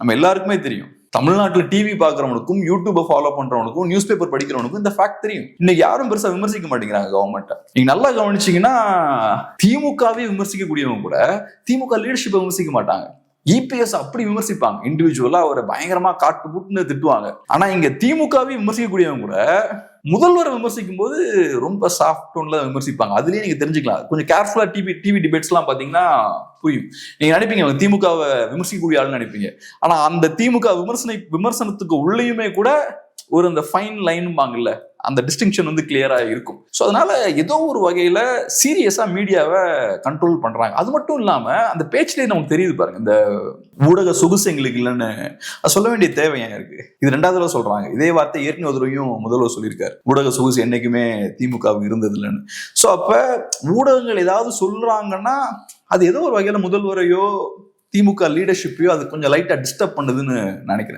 நம்ம எல்லாருக்குமே தெரியும். தமிழ்நாட்டுல டிவி பாக்குறவனுக்கும் யூடியூப்பை ஃபாலோ பண்றவனுக்கும் நியூஸ் பேப்பர் படிக்கிறவனுக்கும் இந்த ஃபேக்ட் தெரியும். இன்னைக்கு யாரும் பெருசா விமர்சிக்க மாட்டேங்கிறாங்க கவர்மெண்ட்டை நீங்க நல்லா கவனிச்சீங்கன்னா திமுகவே விமர்சிக்கக்கூடியவங்க கூட திமுக லீடர்ஷிப்பை விமர்சிக்க மாட்டாங்க. இபிஎஸ் அப்படி விமர்சிப்பாங்க. இண்டிவிஜுவலா அவரை பயங்கரமா காட்டு புட்டுன்னு திட்டுவாங்க. ஆனா இங்க திமுகவே விமர்சிக்கக்கூடியவங்க கூட முதல்வரை விமர்சிக்கும் போது ரொம்ப சாஃப்ட் டோன்ல விமர்சிப்பாங்க. அதுலயே நீங்க தெரிஞ்சுக்கலாம். கொஞ்சம் கேர்ஃபுல்லா டிவி டிவி டிபேட்ஸ் எல்லாம் பாத்தீங்கன்னா புரியும். நீங்க நினைப்பீங்க அவங்க திமுகவை விமர்சிக்கக்கூடிய ஆளுன்னு நினைப்பீங்க. ஆனா அந்த திமுக விமர்சன விமர்சனத்துக்கு உள்ளேயுமே கூட ஒரு அந்த ஃபைன் லைன்பாங்கல்ல அந்த டிஸ்டிங்ஷன் வந்து கிளியரா இருக்கும். ஸோ அதனால ஏதோ ஒரு வகையில சீரியஸா மீடியாவை கண்ட்ரோல் பண்றாங்க. அது மட்டும் இல்லாம அந்த பேச்சிலே நமக்கு தெரியுது பாருங்க இந்த ஊடக சொகுசு எங்களுக்கு இல்லைன்னு. சொல்ல வேண்டிய தேவை ஏன் இருக்கு? இது ரெண்டாவது தடவை சொல்றாங்க. இதே வார்த்தை ஏற்கனவே ஒரு தடவையும் முதல்வர் சொல்லியிருக்காரு. ஊடக சொகுசு என்னைக்குமே திமுகவுக்கு இருந்தது இல்லைன்னு. ஸோ அப்ப ஊடகங்கள் ஏதாவது சொல்றாங்கன்னா அது ஏதோ ஒரு வகையில முதல்வரையோ திமுக லீடர்ஷிப்பையோ அது கொஞ்சம் லைட்டா டிஸ்டர்ப் பண்ணுதுன்னு நினைக்கிறேன்.